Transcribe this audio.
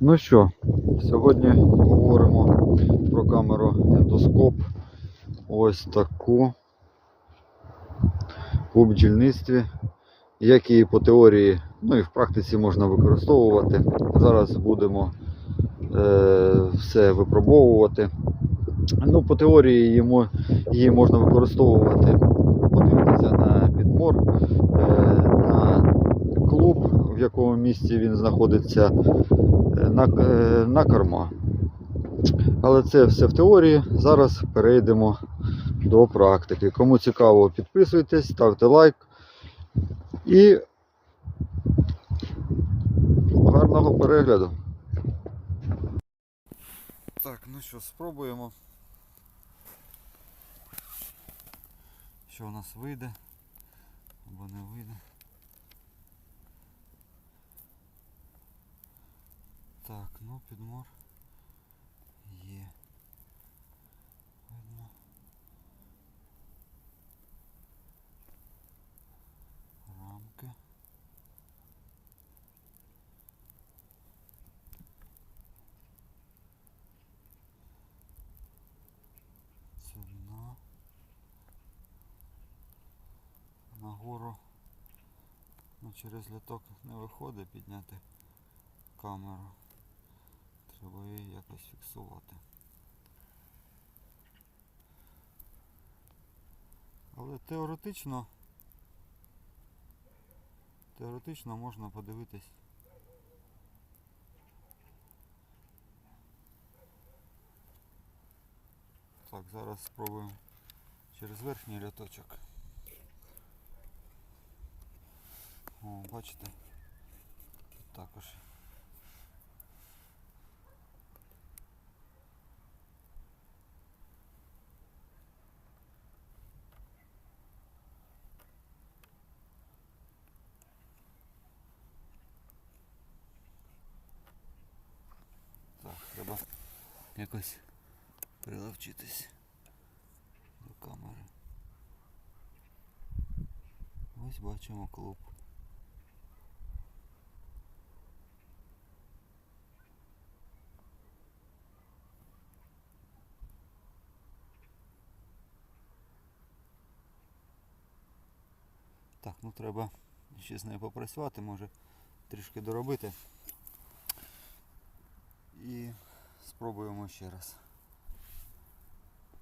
Ну що, сьогодні говоримо про камеру ендоскоп. Ось таку у бджільництві. Як її по теорії, ну і в практиці можна використовувати. Зараз будемо е, все випробовувати. Ну, по теорії її, її можна використовувати, подивитися на підмор, е, на клуб, в якому місці він знаходиться, на, е, на корма. Але це все в теорії. Зараз перейдемо до практики. Кому цікаво, підписуйтесь, ставте лайк і гарного перегляду. Так, ну що, спробуємо. Що у нас вийде або не вийде. Так, ну підмор є. Видно. Рамки. Це дно. Нагору ну, через літок не виходить підняти камеру. Треба її якось фіксувати. Але теоретично теоретично можна подивитись. Так, зараз спробуємо через верхній рядочок. О, бачите? Тут також. Так, треба якось приловчитись до камери. Ось бачимо клуб. Так, ну треба ще з нею попрацювати, може трішки доробити. І спробуємо ще раз.